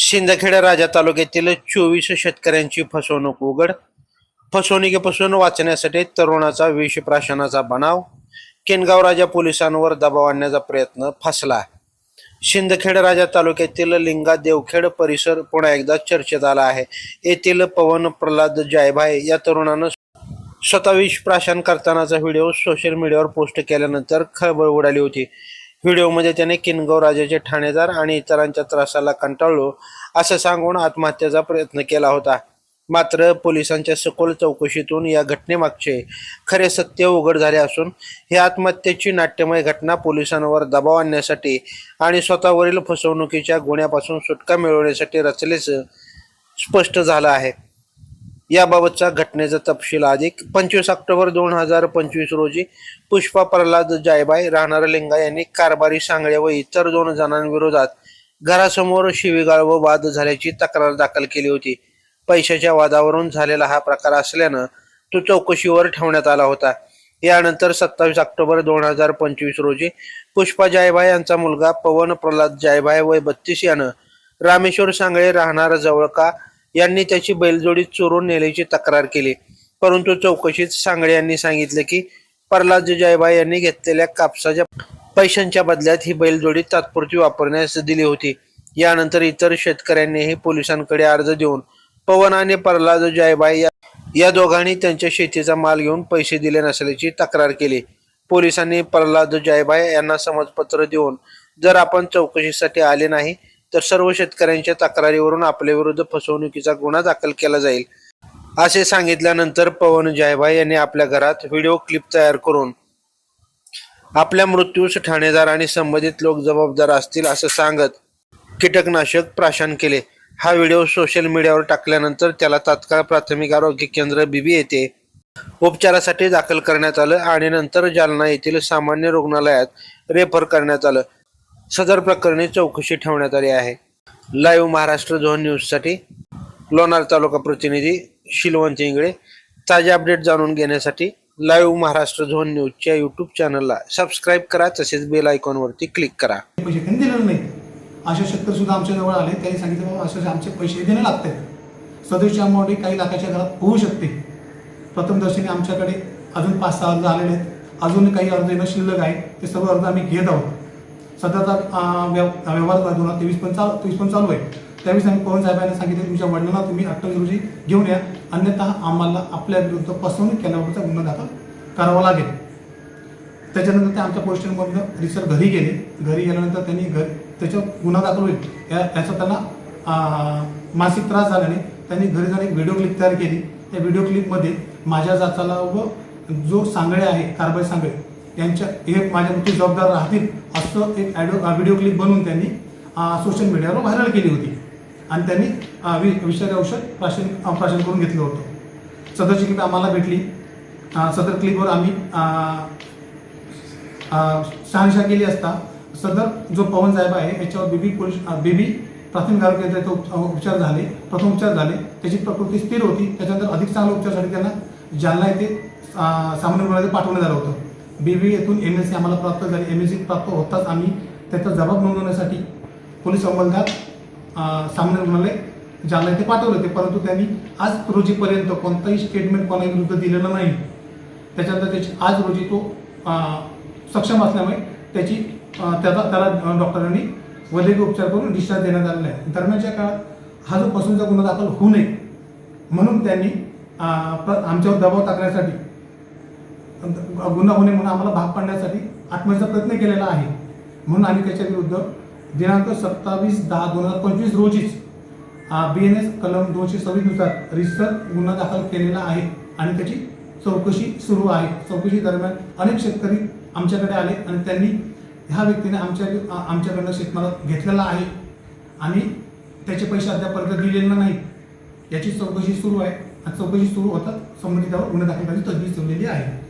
शिंदखेडा राजा तालुक्यातील चोवीस शेतकऱ्यांची फसवणूक उघड. फसवणुकीपासून वाचण्यासाठी तरुणाचा विषप्राशनाचा बनाव. केनगाव राजा पोलिसांवर दबाव आणण्याचा प्रयत्न फसला. शिंदखेड राजा तालुक्यातील लिंगा देवखेड परिसर पुन्हा एकदा चर्चेत आला आहे. येथील पवन प्रल्हाद जायभाय या तरुणानं स्वतः विष प्राशन करतानाचा व्हिडिओ सोशल मीडियावर पोस्ट केल्यानंतर खळबळ उडाली होती. व्हिडिओमध्ये त्याने किनगाव राजाचे ठाणेदार आणि इतरांच्या त्रासाला कंटाळलो असं सांगून आत्महत्येचा प्रयत्न केला होता. मात्र पोलिसांच्या सखोल चौकशीतून या घटनेमागचे खरे सत्य उघड झाले असून ही आत्महत्येची नाट्यमय घटना पोलिसांवर दबाव आणण्यासाठी आणि स्वतःवरील फसवणुकीच्या गुन्ह्यापासून सुटका मिळवण्यासाठी रचल्याचं स्पष्ट झालं आहे. याबाबतचा घटनेचा तपशील अधिक. पंचवीस ऑक्टोबर दोन हजार पंचवीस रोजी पुष्पा प्रल्हाद जायबाई राहणार लिंगा यांनी कारभारी सांगळे व इतर दोन जणांविरोधात घरासमोर शिवीगाळ व वाद झाल्याची तक्रार दाखल केली होती. पैशाच्या वादावरून झालेला हा प्रकार असल्यानं तो चौकशीवर ठेवण्यात आला होता. यानंतर सत्तावीस ऑक्टोबर दोन हजार पंचवीस रोजी पुष्पा जायभाय यांचा मुलगा पवन प्रल्हाद जायभाय वय बत्तीस यानं रामेश्वर सांगळे राहणार जवळका यांनी त्याची बैलजोडी चोरून नेल्याची तक्रार केली. परंतु चौकशीत सांगळे यांनी सांगितले की प्रल्हाद जयबाई यांनी घेतलेल्या कापसाच्या पैशांच्या बदल्यात ही बैलजोडी तात्पुरती वापरण्यास दिली होती. यानंतर इतर शेतकऱ्यांनीही पोलिसांकडे अर्ज देऊन पवन आणि प्रल्हाद जायभाय या दोघांनी त्यांच्या शेतीचा माल घेऊन पैसे दिले नसल्याची तक्रार केली. पोलिसांनी प्रल्हाद जयबाई यांना समजपत्र देऊन जर आपण चौकशीसाठी आले नाही तर सर्व शेतकऱ्यांच्या तक्रारीवरून आपल्या विरुद्ध फसवणुकीचा गुन्हा दाखल केला जाईल. असे सांगितल्यानंतर पवन जायभाई यांनी आपल्या घरात व्हिडिओ क्लिप तयार करून आपल्या मृत्यूस ठाणेदार आणि संबंधित लोक जबाबदार असतील असं सांगत कीटकनाशक प्राशन केले. हा व्हिडिओ सोशल मीडियावर टाकल्यानंतर त्याला तात्काळ प्राथमिक आरोग्य केंद्र बीबी येथे उपचारासाठी दाखल करण्यात आलं आणि नंतर जालना येथील सामान्य रुग्णालयात रेफर करण्यात आलं. सदर प्रकरणी चौकशी ठेवण्यात आली आहे. लाईव्ह महाराष्ट्र झोन न्यूजसाठी लोणार तालुका प्रतिनिधी शिलवंत इंगळे. ताजे अपडेट जाणून घेण्यासाठी लाईव्ह महाराष्ट्र झोन न्यूजच्या यूट्यूब चॅनलला सबस्क्राईब करा तसेच बेल आयकॉनवरती क्लिक करा. पैसे त्यांनी दिलेलं नाही असे शेतकरी सुद्धा आमच्या जवळ आले. त्यांनी सांगितलं बाबा असे आमचे पैसे देणे लागतात सदस्याची अमाऊंट काही लाखाच्या घरात होऊ शकते. प्रथमदर्शनी आमच्याकडे अजून पाच सहा अर्ज आलेले आहेत. अजून काही अर्ज येणं शिल्लक आहे. ते सर्व अर्ज आम्ही घेत आहोत. सध्याचा व्यव व्यवहार दोन हजार तेवीस पण चालू तेवीस पण चालू आहे. त्यावेळी आम्ही पवन साहेबांनी सांगितले तुमच्या वडिलांना तुम्ही अठ्ठावीस रोजी घेऊन या. अन्यथा आम्हाला आपल्या विरुद्ध फसवणूक केल्याबद्दलचा गुन्हा दाखल करावा लागेल. त्याच्यानंतर ते आमच्या पोलीस स्टेशनमधून रिसर घरी गेले. घरी गेल्यानंतर त्यांनी घर त्याच्यावर गुन्हा दाखल होईल. या याचा त्यांना मानसिक त्रास झाल्याने त्यांनी घरी जाऊन एक व्हिडिओ क्लिप तयार केली. त्या व्हिडिओ क्लिपमध्ये माझ्या जाचाला व जो सांगळे आहे कारबाई सांगळे यांच्या हे माझ्या मुख्य जबाबदार राहतील असं एक ॲडो व्हिडिओ क्लिप बनवून त्यांनी सोशल मीडियावर व्हायरल केली होती. आणि त्यांनी वि विषारी औषध प्राशन प्राशन करून घेतलं होतं. सदरची क्लिप आम्हाला भेटली. सदर क्लिपवर आम्ही शहानशा शहानिशा केली असता सदर जो पवन साहेब आहे याच्यावर बेबी पोलीस बेबी प्राथमिक आरोग्य केंद्रात उपचार झाले. प्रथम उपचार झाले. त्याची प्रकृती स्थिर होती. त्याच्यानंतर अधिक चांगल्या उपचारासाठी त्यांना जालना येथे सामान्य रुग्णालयात पाठवण्यात आलं होतं. बेबी येथून एम एस सी आम्हाला प्राप्त झाली. एम एस सी प्राप्त होताच आम्ही त्याचा जबाब नोंदवण्यासाठी पोलीस अंमलदार सामान्य रुग्णालय जालना येथे पाठवले होते. परंतु त्यांनी आज रोजीपर्यंत कोणताही स्टेटमेंट कोणाही विरुद्ध दिलेलं नाही. त्याच्यानंतर त्याची आज रोजी तो सक्षम असल्यामुळे त्याची त्याचा त्याला डॉक्टरांनी वैद्यकीय उपचार करून डिस्चार्ज देण्यात आलेला आहे. दरम्यानच्या काळात हा जो फसवणुकीचा गुन्हा दाखल होऊ नये म्हणून त्यांनी आमच्यावर दबाव टाकण्यासाठी गुन्हा होणे म्हणून आम्हाला भाग पाडण्यासाठी आत्महत्येचा प्रयत्न केलेला आहे. म्हणून आम्ही त्याच्या विरुद्ध दिनांक सत्तावीस दहा दोन हजार पंचवीस रोजीच बी एन एस कलम दोनशे सव्वीसनुसार रिसर गुन्हा दाखल केलेला आहे आणि त्याची चौकशी सुरू आहे. चौकशी दरम्यान अनेक शेतकरी आमच्याकडे आले आणि त्यांनी ह्या व्यक्तीने आमच्या आमच्याकडनं शेतमाला घेतलेला आहे आणि त्याचे पैसे अद्यापर्यंत दिलेले नाही याची चौकशी सुरू आहे. आणि चौकशी सुरू होतात संबंधितावर गुन्हा दाखल करण्याची तजवीज ठेवलेली आहे.